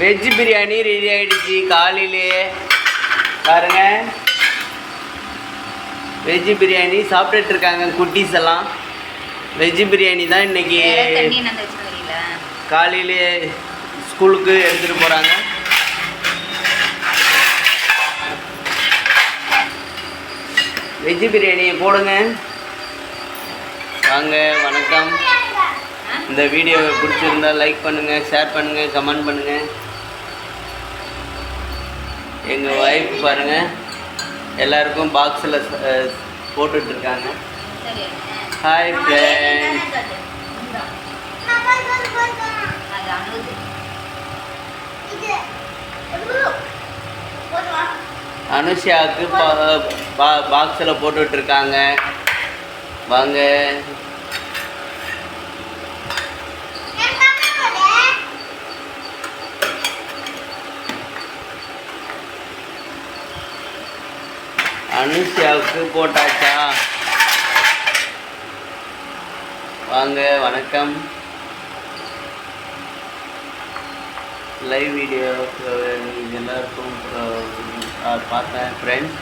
Veg biryani ready ஆயிடுச்சு. காலையிலேயே பாருங்க. வெஜ் பிரியாணி சாப்பிட்டுட்டு இருக்காங்க குட்டீஸ் எல்லாம். வெஜ் பிரியாணி தான் இன்னைக்கு வேற தண்ணி என்ன வச்சு தெரியல காலையிலே ஸ்கூலுக்கு எடுத்துகிட்டு போகிறாங்க வெஜ் பிரியாணி போடுங்க. வாங்க வணக்கம். இந்த வீடியோவை பிடிச்சிருந்தா லைக் பண்ணுங்கள் ஷேர் பண்ணுங்கள் கமெண்ட் பண்ணுங்கள் எங்கள் ஒய்ஃப் பாருங்கள் எல்லாருக்கும் பாக்ஸில் போட்டுட்ருக்காங்க. ஹாய் ஃப்ரெண்ட்ஸ் அது பாக்ஸில் போட்டுட்ருக்காங்க. வாங்க. அனுஷியாவுக்கு போட்டாச்சா? வாங்க வணக்கம். லைவ் வீடியோ எல்லாருக்கும் பார்த்தேன் ஃப்ரெண்ட்ஸ்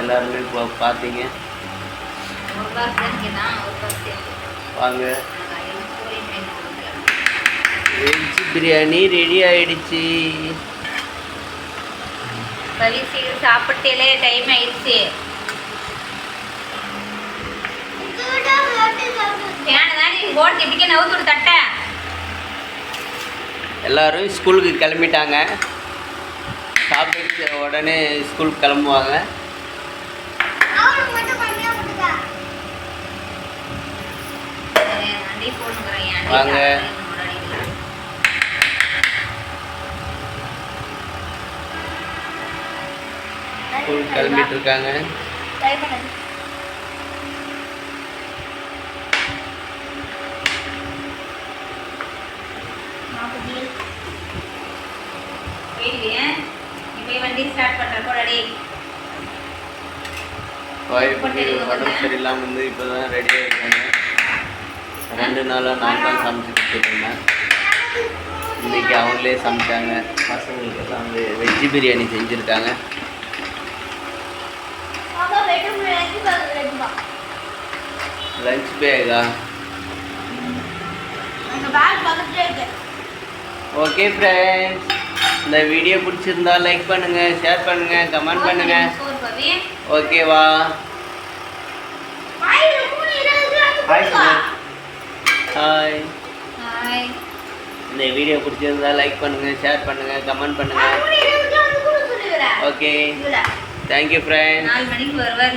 எல்லாருமே இப்போ பார்த்தீங்க. வாங்க. வெஜ் பிரியாணி ரெடி ஆயிடுச்சு. பவி சீக்கிரம் சாப்பிட்டேலே டைம் ஆயிடுச்சு. எல்லாரும் ஸ்கூலுக்கு கிளம்பிட்டாங்க. சாப்பிட்டு உடனே ஸ்கூலுக்கு கிளம்புவாங்க. சரி, வாங்க. பண்ற போடாடி ஒய்ஃபுக்கு உடம்பு சரியில்லாமல் வந்து இப்போ தான் ரெடி ஆகிருக்காங்க ரெண்டு நாளாக நான் தான் சமைச்சிட்டு இருந்தேன் இன்னைக்கு அவங்களே சமைச்சாங்க. பசங்களுக்கு வந்து வெஜ் பிரியாணி செஞ்சுருக்காங்க. லஞ்ச் பேகா ஓகே ஃப்ரெண்ட்ஸ் இந்த வீடியோ பிடிச்சிருந்தா லைக் பண்ணுங்க ஷேர் பண்ணுங்க கமெண்ட் பண்ணுங்க. ஓகேவா ஹாய் ஹாய் ஹாய் இந்த வீடியோ பிடிச்சிருந்தா லைக் பண்ணுங்க ஷேர் பண்ணுங்க கமெண்ட் பண்ணுங்க. ஓகே தேங்க்யூ ஃப்ரெண்ட்ஸ் நாலு மணிக்கு வருவார்